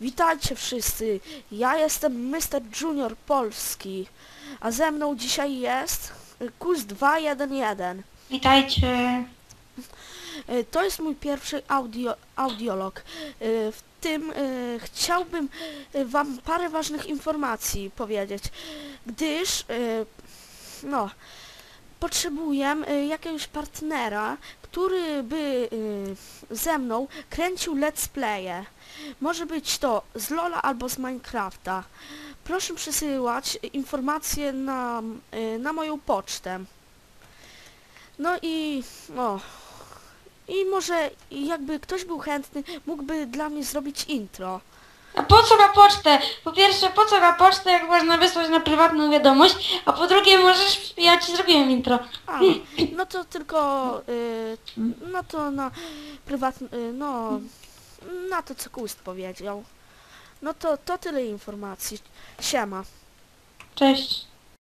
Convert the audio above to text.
Witajcie wszyscy, ja jestem Mr. Junior Polski, a ze mną dzisiaj jest y, Kuz 211. Witajcie. Y, To jest mój pierwszy audio, audiolog. Y, W tym y, chciałbym wam parę ważnych informacji powiedzieć, gdyż no, potrzebuję jakiegoś partnera, który by ze mną kręcił let's playe. Może być to z Lola albo z Minecrafta. Proszę przesyłać informacje na, y, na moją pocztę. No i o. I może jakby ktoś był chętny, mógłby dla mnie zrobić intro. A po co na pocztę? Po pierwsze, po co na pocztę, jak można wysłać na prywatną wiadomość? A po drugie, możesz, ja ci zrobiłem intro. A, no to tylko, y, no to na prywatny, y, no, na to co Kust powiedział. No to, to tyle informacji. Siema. Cześć.